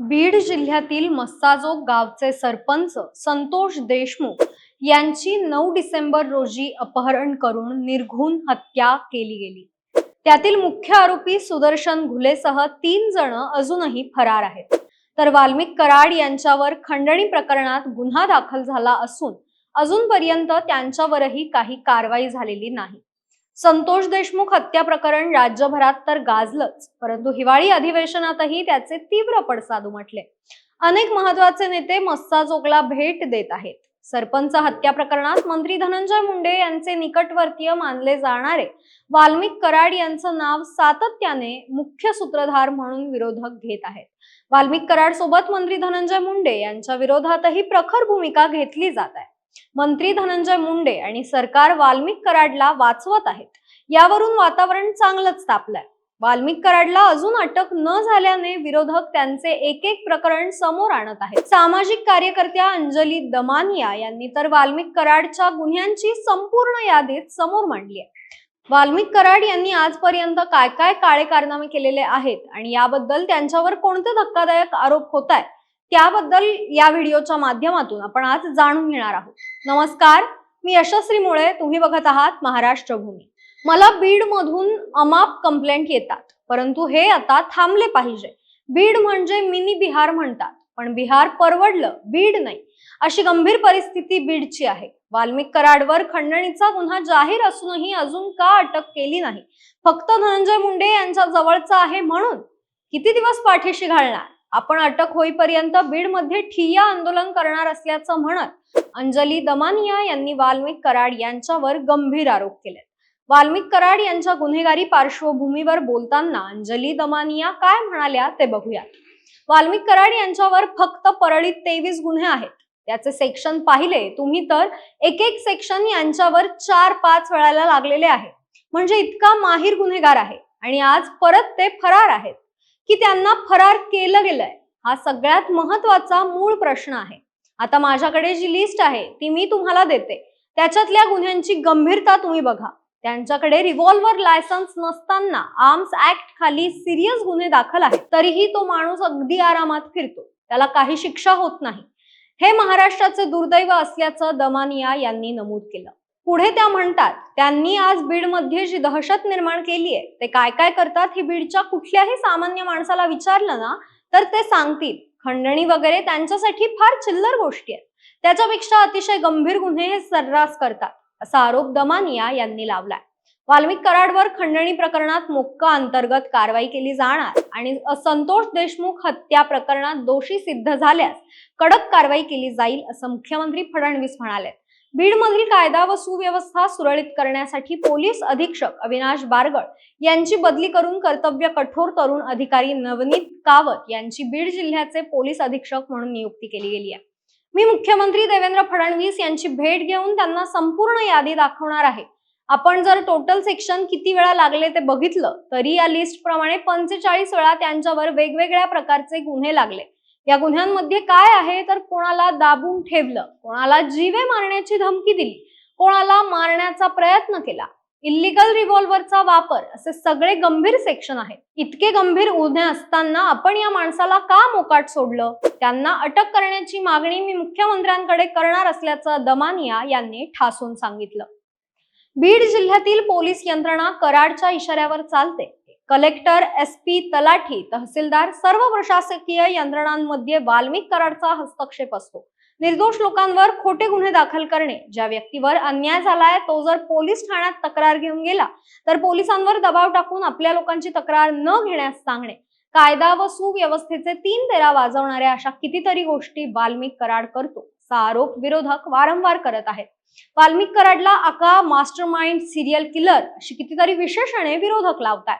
बीड जिल्ह्यातील मस्साजोग गावचे सरपंच संतोष देशमुख यांची नऊ डिसेंबर रोजी अपहरण करून निर्घुण हत्या केली गेली. त्यातील मुख्य आरोपी सुदर्शन घुलेसह तीन जण अजूनही फरार आहेत. तर वाल्मिक कराड यांच्यावर खंडणी प्रकरणात गुन्हा दाखल झाला असून अजूनपर्यंत त्यांच्यावरही काही कारवाई झालेली नाही. संतोष देशमुख हत्या प्रकरण राज्यभरात तर गाजलंच परंतु हिवाळी अधिवेशनातही त्याचे तीव्र पडसाद उमटले. अनेक महत्त्वाचे नेते मस्सा चोकला भेट देत आहेत. सरपंच हत्या प्रकरणात मंत्री धनंजय मुंडे यांचे निकटवर्तीय मानले जाणारे वाल्मिक कराड यांचं नाव सातत्याने मुख्य सूत्रधार म्हणून विरोधक घेत आहेत. वाल्मिक कराड सोबत मंत्री धनंजय मुंडे यांच्या विरोधातही प्रखर भूमिका घेतली जात आहे. मंत्री धनंजय मुंडे आणि सरकार वाल्मिक कराडला वाचवत आहेत. यावरून वातावरण चांगलंच तापलंय. वाल्मिक कराडला अजून अटक न झाल्याने विरोधक त्यांचे एक एक प्रकरण समोर आणत आहेत. सामाजिक कार्यकर्त्या अंजली दमानिया यांनी तर वाल्मिक कराडच्या गुन्ह्यांची संपूर्ण यादीत समोर मांडली आहे. वाल्मिक कराड यांनी आजपर्यंत काय काय काळे कारनामे केलेले आहेत आणि याबद्दल त्यांच्यावर कोणते धक्कादायक आरोप होत आहेत त्याबद्दल या व्हिडिओच्या माध्यमातून आपण आज जाणून घेणार आहोत. नमस्कार मी यशस्वी मुळे तुम्ही बघत आहात महाराष्ट्र भूमी. मला बीड मधून अमाप कंप्लेंट येतात परंतु हे आता थांबले पाहिजे. बीड म्हणजे मिनी बिहार म्हणतात पण बिहार परवडलं बीड नाही. अशी गंभीर परिस्थिती बीडची आहे. वाल्मिक कराडवर खंडणीचा गुन्हा जाहीर असूनही अजून का अटक केली नाही? फक्त धनंजय मुंडे यांच्या जवळचा आहे म्हणून किती दिवस पाठीशी घालणार? आपण अटक होईपर्यंत बीडमध्ये ठिय्या आंदोलन करणार असल्याचं म्हणत अंजली दमानिया यांनी वाल्मिक कराड यांच्यावर गंभीर आरोप केले वाल्मिक कराड यांच्या गुन्हेगारी पार्श्वभूमीवर बोलताना अंजली दमानिया काय म्हणाल्या ते बघूया. वाल्मिक कराड यांच्यावर फक्त परळीत तेवीस गुन्हे आहेत. त्याचे सेक्शन पाहिले तुम्ही तर एक एक सेक्शन यांच्यावर चार पाच वेळाला लागलेले आहे. म्हणजे इतका माहीर गुन्हेगार आहे आणि आज परत ते फरार आहेत. की त्यांना फरार केलं गेलंय. हा सगळ्यात महत्त्वाचा मूळ प्रश्न आहे. आता माझ्याकडे जी लिस्ट आहे ती मी तुम्हाला देते. त्याच्यातल्या गुन्ह्यांची गंभीरता तुम्ही बघा. त्यांच्याकडे रिव्हॉल्व्हर लायसन्स नसताना आर्म्स ऍक्ट खाली सिरियस गुन्हे दाखल आहेत. तरीही तो माणूस अगदी आरामात फिरतो. त्याला काही शिक्षा होत नाही. हे महाराष्ट्राचे दुर्दैव असल्याचं दमानिया यांनी नमूद केलं. पुढे त्या म्हणतात त्यांनी आज बीडमध्ये जी दहशत निर्माण केली आहे ते काय काय करतात हे बीडच्या कुठल्याही सामान्य माणसाला विचारलं ना तर ते सांगतील. खंडणी वगैरे त्यांच्यासाठी फार चिल्लर गोष्टी आहेत. त्याच्यापेक्षा अतिशय गंभीर गुन्हे हे सर्रास करतात. असा आरोप दमानिया यांनी लावलाय. वाल्मिक कराडवर खंडणी प्रकरणात मोक्का अंतर्गत कारवाई केली जाणार आणि संतोष देशमुख हत्या प्रकरणात दोषी सिद्ध झाल्यास कडक कारवाई केली जाईल असं मुख्यमंत्री फडणवीस म्हणाले. बीडमधील कायदा व सुव्यवस्था सुरळीत करण्यासाठी पोलीस अधीक्षक अविनाश बारगळ यांची बदली करून कर्तव्य कठोर तरुण अधिकारी नवनीत कावत यांची बीड जिल्ह्याचे पोलीस अधीक्षक म्हणून नियुक्ती केली गेली आहे. मी मुख्यमंत्री देवेंद्र फडणवीस यांची भेट घेऊन त्यांना संपूर्ण यादी दाखवणार आहे. आपण जर टोटल सेक्शन किती वेळा लागले ते बघितलं तरी या लिस्ट प्रमाणे पंचेचाळीस वेळा त्यांच्यावर वेगवेगळ्या प्रकारचे गुन्हे लागले. या गुन्ह्यांमध्ये काय आहे? तर कोणाला दाबून ठेवलं कोणाला जीवे मारण्याची धमकी दिली कोणाला मारण्याचा प्रयत्न केला इल्लिगल रिव्हॉल्व्हरचा वापर असे सगळे गंभीर सेक्शन आहेत. इतके गंभीर गुन्हे असताना आपण या माणसाला का मोकाट सोडलं? त्यांना अटक करण्याची मागणी मी मुख्यमंत्र्यांकडे करणार असल्याचं दमानिया यांनी ठासून सांगितलं. बीड जिल्ह्यातील पोलीस यंत्रणा कराडच्या इशाऱ्यावर चालते. कलेक्टर एस पी तलाठी तहसीलदार सर्व प्रशासकीय यंत्रणांमध्ये वाल्मिक कराडचा हस्तक्षेप असतो. निर्दोष लोकांवर खोटे गुन्हे दाखल करणे ज्या व्यक्तीवर अन्याय झालाय तो जर पोलीस ठाण्यात तक्रार घेऊन गेला तर पोलिसांवर दबाव टाकून आपल्या लोकांची तक्रार न घेण्यास सांगणे. कायदा व सुव्यवस्थेचे तीन तेरा वाजवणाऱ्या अशा कितीतरी गोष्टी वाल्मिक कराड करतो. असा आरोप विरोधक वारंवार करत आहेत. वाल्मिक कराडला आका मास्टर माइंड सिरियल किलर अशी कितीतरी विशेषणे विरोधक लावतात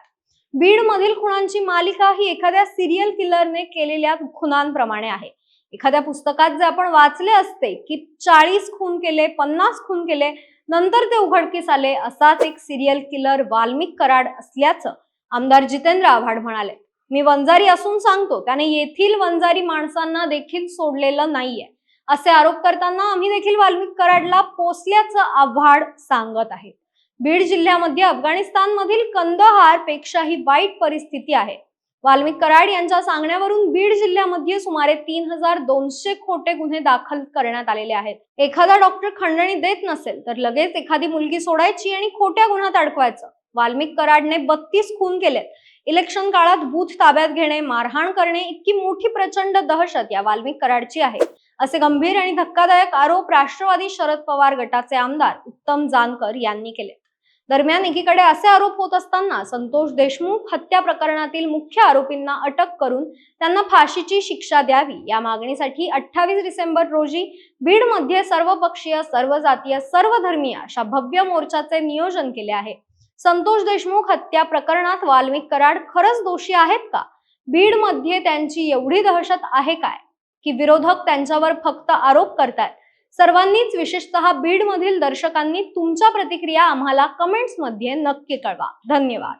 बीड मधील खुणांची मालिका ही एखाद्या सिरियल किलरने केलेल्या खुनांप्रमाणे आहे. एखाद्या पुस्तकात जे आपण वाचले असते की चाळीस खून केले पन्नास खून केले नंतर ते उघडकीस आले असाच एक सिरियल किलर वाल्मिक कराड असल्याचं आमदार जितेंद्र आव्हाड म्हणाले. मी वंजारी असून सांगतो त्याने येथील वंजारी माणसांना देखील सोडलेलं नाहीये. असे आरोप करताना आम्ही देखील वाल्मिक कराडला पोचल्याचं आव्हाड सांगत आहे. बीड जिल्ह्यामध्ये अफगाणिस्तान मधील कंदहार पेक्षाही वाईट परिस्थिती आहे. वाल्मिक कराड यांच्या सांगण्यावरून बीड जिल्ह्यामध्ये सुमारे तीन हजार दोनशे खोटे गुन्हे दाखल करण्यात आलेले आहेत. एखादा डॉक्टर खंडणी देत नसेल तर लगेच एखादी मुलगी सोडायची आणि खोट्या गुन्ह्यात अडकवायचं. वाल्मिक कराडने बत्तीस खून केलेत. इलेक्शन काळात बूथ ताब्यात घेणे मारहाण करणे इतकी मोठी प्रचंड दहशत या वाल्मिक कराडची आहे. असे गंभीर आणि धक्कादायक आरोप राष्ट्रवादी शरद पवार गटाचे आमदार उत्तम जानकर यांनी केले. दरम्यान एकीकडे असे आरोप होत असताना संतोष देशमुख हत्या प्रकरणातील मुख्य आरोपींना अटक करून त्यांना फाशीची शिक्षा द्यावी. या मागणीसाठी अठ्ठावीस डिसेंबर रोजी बीडमध्ये सर्वपक्षीय सर्व जातीय सर्व धर्मीय अशा भव्य मोर्चाचे नियोजन केले आहे. संतोष देशमुख हत्या प्रकरणात वाल्मिक कराड खरंच दोषी आहेत का? बीडमध्ये त्यांची एवढी दहशत आहे काय? की विरोधक त्यांच्यावर फक्त आरोप करतायत. सर्वांनीच विशेषतः बीड मधील दर्शकांनी तुमच्या प्रतिक्रिया आम्हाला कमेंट्समध्ये नक्की कळवा. धन्यवाद.